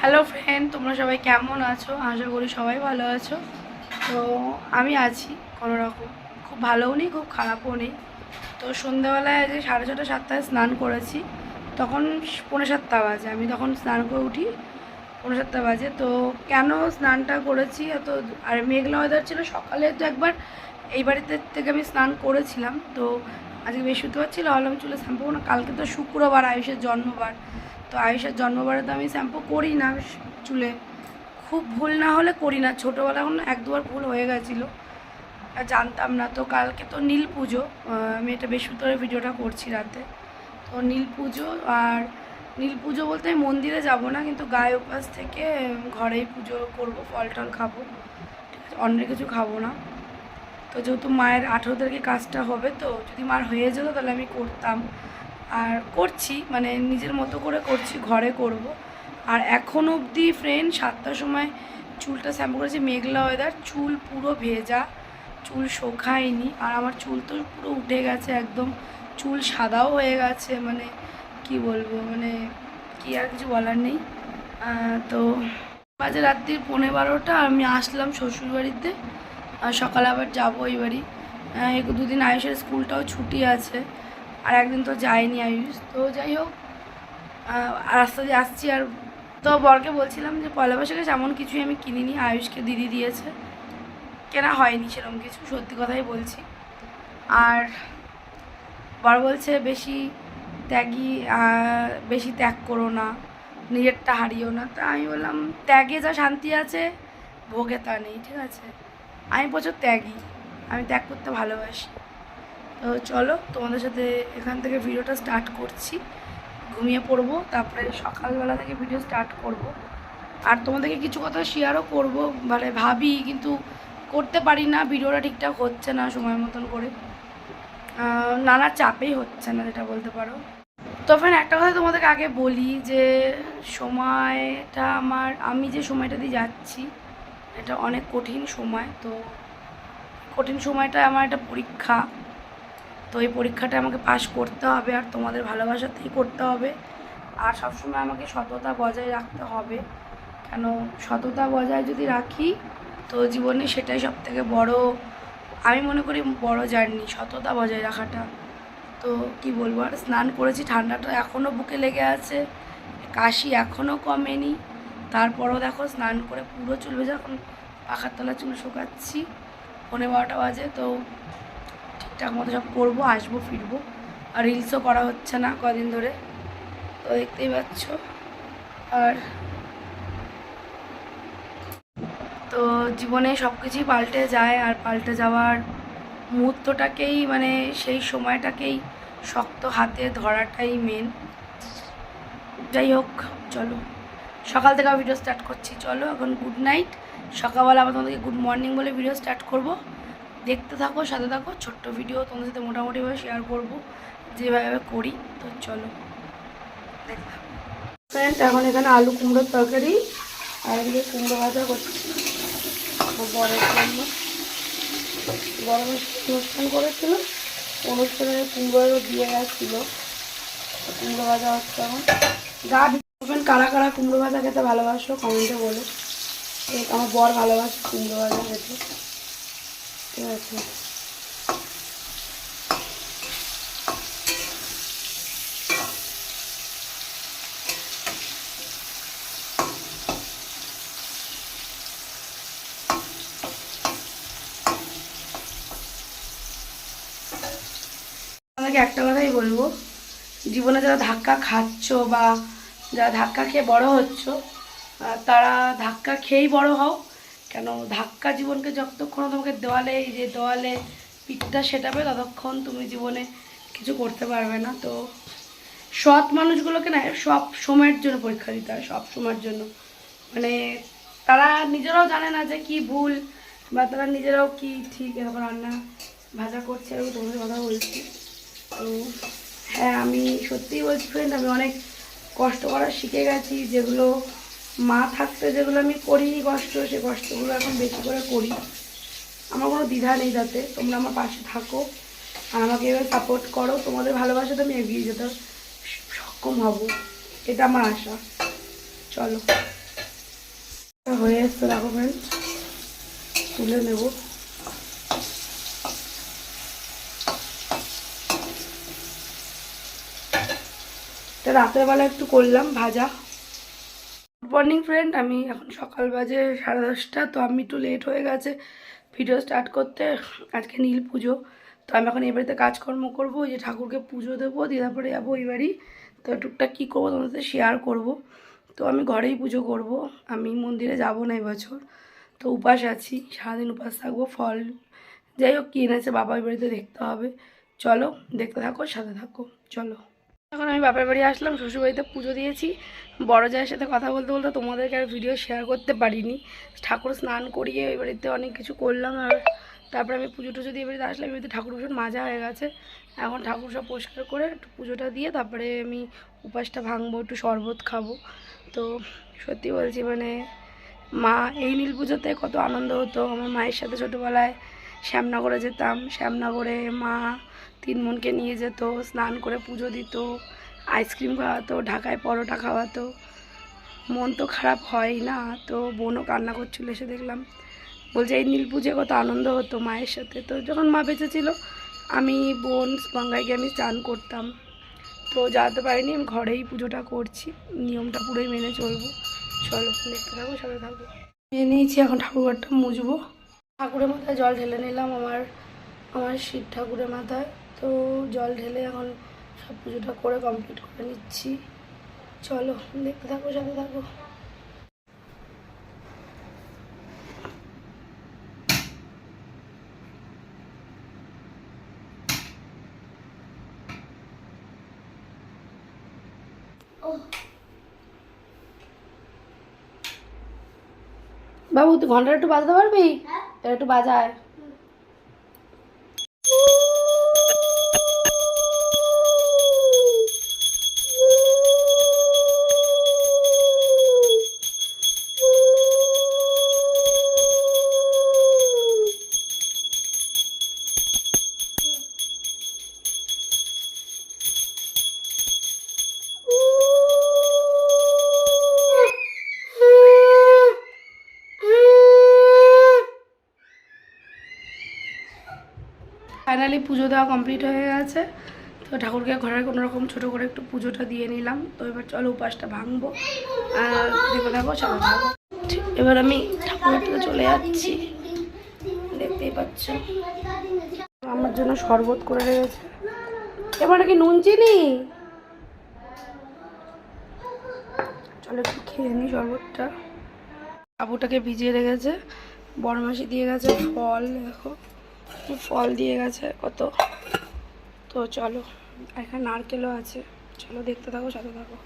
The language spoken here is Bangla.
হ্যালো ফ্রেন্ড তোমরা সবাই কেমন আছো? আশা করি সবাই ভালো আছো। তো আমি আছি কোনো রকম খুব ভালোও নেই, খুব খারাপও নেই। তো সন্ধ্যাবেলায় যে সাড়ে ছটা, সাতটায় স্নান করেছি। তখন পৌনে সাতটা বাজে। আমি তখন স্নান করে উঠি পৌনে সাতটা বাজে। তো কেন স্নানটা করেছি? এত আর মেঘলা ওয়েদার ছিল, সকালে তো একবার এই বাড়িতে থেকে আমি স্নান করেছিলাম। তো আজকে বৃহস্পতিবার ছিল, ভাবলাম চুলে শ্যাম্পু না, কালকে তো শুক্রবার, আয়ুষের জন্মবার। তো আয়ুষের জন্মবারে তো আমি শ্যাম্পু করি না চুলে। খুব ভুল না হলে করি না। ছোটোবেলা এখন এক দুবার ভুল হয়ে গেছিল। জানতাম না। তো কালকে তো নীল পুজো। আমি এটা বৃহস্পতিবারের ভিডিওটা করছি রাতে। তো নীল পুজো আর নীল পুজো বলতে আমি মন্দিরে যাব না, কিন্তু গায়ে উপাস থেকে ঘরেই পুজো করব ফল টল খাব। ঠিক আছে অন্য কিছু খাব না। তো যেহেতু মায়ের আঠেরো তারিখে কাজটা হবে, তো যদি মার হয়ে যেত তাহলে আমি করতাম। আর করছি মানে নিজের মতো করে করছি, ঘরে করব। আর এখন অবধি ফ্রেন্ড সাতটার সময় চুলটা শ্যাম্পু করেছি, মেঘলা ওয়েদার চুল পুরো ভেজা, চুল শোকায়নি। আর আমার চুল তো পুরো উঠে গেছে একদম, চুল সাদাও হয়ে গেছে মানে কি বলব মানে কি আর কিছু বলার নেই। তো বাজে রাত্রির পনেরো বারোটা, আমি আসলাম শ্বশুরবাড়িতে, আর সকালে আবার যাব ওই বাড়ি এই দুদিন আয়ুষের স্কুলটাও ছুটি আছে আর একদিন তো যায়নি আয়ুষ। তো যাই হোক রাস্তা দিয়ে আসছি আর তো বরকে বলছিলাম যে পয়লা বৈশাখে এমন কিছুই আমি কিনিনি, আয়ুষকে দিদি দিয়েছে। কেনা হয়নি সেরকম কিছু, সত্যি কথাই বলছি। আর বর বলছে, বেশি ত্যাগী বেশি ত্যাগ করো না, নিজেরটা হারিও না। তা আমি বললাম, ত্যাগে যা শান্তি আছে, ভোগে তা নেই, ঠিক আছে? আমি প্রচুর ত্যাগী, আমি ত্যাগ করতে ভালোবাসি। চলো, তোমাদের সাথে এখান থেকে ভিডিওটা স্টার্ট করছি। ঘুমিয়ে পড়ব, তারপরে সকালবেলা থেকে ভিডিও স্টার্ট করব। আর তোমাদেরকে কিছু কথা শেয়ারও করব মানে ভাবি কিন্তু করতে পারি না, ভিডিওটা ঠিকঠাক হচ্ছে না সময় মতন করে। নানা চাপেই হচ্ছে না, যেটা বলতে পারো। তো ফ্রেন্ড একটা কথা তোমাদেরকে আগে বলি যে, সময়টা আমার, আমি যে সময়টা দিয়ে যাচ্ছি, এটা অনেক কঠিন সময়। তো কঠিন সময়টা আমার একটা পরীক্ষা। তো এই পরীক্ষাটা আমাকে পাশ করতে হবে আর তোমাদের ভালোবাসাতেই করতে হবে। আর সবসময় আমাকে সততা বজায় রাখতে হবে। কেন সততা বজায় যদি রাখি, তো জীবনে সেটাই সব থেকে বড়, আমি মনে করি বড় জার্নি, সততা বজায় রাখাটা। তো কি বলব, আর স্নান করেছি ঠান্ডাটা এখনও বুকে লেগে আছে, কাশি এখনও কমেনি। তারপরও দেখো স্নান করে পুরো চুল ভেজা, এখন পাখার তলা চুল শুকাচ্ছি। পনেরো বারোটা বাজে, তো ঠিকঠাক মতো সব করব আসব, ফিরবো। আর রিলসও করা হচ্ছে না কদিন ধরে। তো দেখতেই পাচ্ছ। আর তো জীবনে সব কিছুই পাল্টে যায়, আর পাল্টে যাওয়ার মুহূর্তটাকেই মানে সেই সময়টাকেই শক্ত হাতে ধরাটাই মেন যাই হোক, চলো। সকাল থেকে ভিডিও স্টার্ট করছি। চলো, এখন গুড নাইট সকালবেলা আবার তোমাদেরকে গুড মর্নিং বলে ভিডিও স্টার্ট করব। দেখতে থাকো, সাথে থাকো। ছোট্ট ভিডিও তোমাদের সাথে মোটামুটিভাবে শেয়ার করব। যেভাবে করি, তো চলো। ফ্রেন্ড এখন এখানে আলু কুমড়োর তরকারি আর এদিকে কুমড়ো ভাজা করছি। বরের জন্য। বড় অনুষ্ঠান করেছিল, অনুষ্ঠানে কুমড়ো দিয়ে গেছিল। কুমড়ো ভাজা হচ্ছে এখন। গা দিবেন কারা কারা কুমড়ো ভাজা খেতে ভালোবাসো, কমেন্টে বলো। আমার বর ভালোবাসে কুমড়ো ভাজা খেতে। আমাকে একটা কথাই বলব, জীবনে যারা ধাক্কা খাচ্ছ বা যারা ধাক্কা খেয়ে বড় হচ্ছ তারা ধাক্কা খেয়েই বড় হও। কেন ধাক্কা জীবনকে যতক্ষণ তোমাকে দেওয়ালে, এই যে দেওয়ালে পিঠটা সেটাবে, ততক্ষণ তুমি জীবনে কিছু করতে পারবে না। তো সৎ মানুষগুলোকে না সব সময়ের জন্য পরীক্ষা দিতে হয়, সব সময়ের জন্য। মানে তারা নিজেরাও জানে না যে কি ভুল, বা তারা নিজেরাও কি ঠিক, এরকম রান্না ভাজা করছে এবং তোমাদের কথা বলছি। তো হ্যাঁ আমি সত্যিই বলছি ফ্রেন্ড আমি অনেক কষ্ট করা শিখে গেছি, যেগুলো মা থাকতে যেগুলো আমি করিনি কষ্ট, সে কষ্টগুলো এখন বেশি করে করি। আমার কোনো দ্বিধা নেই তাতে, তোমরা আমার পাশে থাকো আর আমাকে এবার সাপোর্ট করো। তোমাদের ভালোবাসাতে আমি এগিয়ে যেতে সক্ষম হব, এটা আমার আশা। চলো। হয়ে এসছে, দেখো ফ্রেন্ড তুলে নেব। রাতের বেলা একটু করলাম ভাজা। গুড মর্নিং ফ্রেন্ড আমি এখন সকাল বাজে সাড়ে দশটা, তো আমি একটু লেট হয়ে গেছে। ভিডিও স্টার্ট করতে, আজকে নীল পুজো। তো আমি এখন এই বাড়িতে কাজকর্ম করব যে ঠাকুরকে পুজো দেবো, দিয়ে তারপরে যাব এই বাড়ি। তো টুকটাক কী করব তোমাদের শেয়ার করব। তো আমি ঘরেই পুজো করব, আমি মন্দিরে যাব না এবছর। তো উপাস আছি, সারাদিন উপাস থাকব, ফল যাই হোক কী এনেছে বাবার বাড়িতে দেখতে হবে। চলো, দেখতে থাকো, সাথে থাকো, চলো। এখন আমি বাপের বাড়ি আসলাম, শ্বশুরবাড়িতে পুজো দিয়েছি। বড় জায়ের সাথে কথা বলতে বলতে তোমাদেরকে আর ভিডিও শেয়ার করতে পারিনি। ঠাকুর স্নান করিয়ে ওই বাড়িতে অনেক কিছু করলাম আর তারপরে আমি পুজো টুজো দিয়ে বাড়িতে আসলাম। এই বাড়িতে ঠাকুর ভীষণ মাজা হয়ে গেছে। এখন ঠাকুর সব পরিষ্কার করে একটু পুজোটা দিয়ে তারপরে আমি উপাসটা ভাঙবো, একটু শরবত খাব। তো সত্যি বলছি মানে মা এই নীল পুজোতে কত আনন্দ হতো। আমার মায়ের সাথে ছোটোবেলায় শ্যামনগরে যেতাম। শ্যামনগরে মা তিন মনকে নিয়ে যেত, স্নান করে পুজো দিত, আইসক্রিম খাওয়াতো, ঢাকায় পরোটা খাওয়াতো। মন তো খারাপ হয় না, তো বোনও কান্না করছিল, এসে দেখলাম। বলছে, এই নীল পুজোয় কত আনন্দ হতো মায়ের সাথে। তো যখন মা বেঁচে ছিল আমি, বোন গঙ্গায় গিয়ে আমি স্নান করতাম। তো যেতে পারিনি, আমি ঘরেই পুজোটা করছি। নিয়মটা পুরোই মেনে চলবো। চলো, দেখতে থাকব সাথে থাকব নিয়ে নিয়েছি, এখন ঠাকুরঘরটা মুজবো ঠাকুরের মাথায় জল ঢেলে নিলাম আমার আমার শিব ঠাকুরের মাথায়। তো জল ঢেলে এখন সব পুজোটা করে কমপ্লিট করে নিচ্ছি। চলো দেখতে থাকো সাথে থাকো। বাবু তুই ঘণ্টা একটু বাজাতে পারবি? এটা একটু বাজায়। ফাইনালি পুজো দেওয়া কমপ্লিট হয়ে গেছে। তো ঠাকুরকে ঘরের কোনো রকম ছোটো করে একটু পুজোটা দিয়ে নিলাম। তো এবার চলো উপাসটা ভাঙবো। দেখো দেখো থাকো এবার আমি ঠাকুরের থেকে চলে যাচ্ছি। দেখতেই পাচ্ছ। আমার জন্য শরবত করে রেখেছে। এবার কি নুন চিনি? চলো একটু খেয়ে নিই শরবতটা। আবুটাকে ভিজিয়ে রেখেছে। বড় মাসি দিয়ে গেছে ফল, দেখো। ফল দিয়ে গেছে কত? তো চলো এখানে নারকেলও আছে। চলো দেখতে থাকো সাথে থাকো।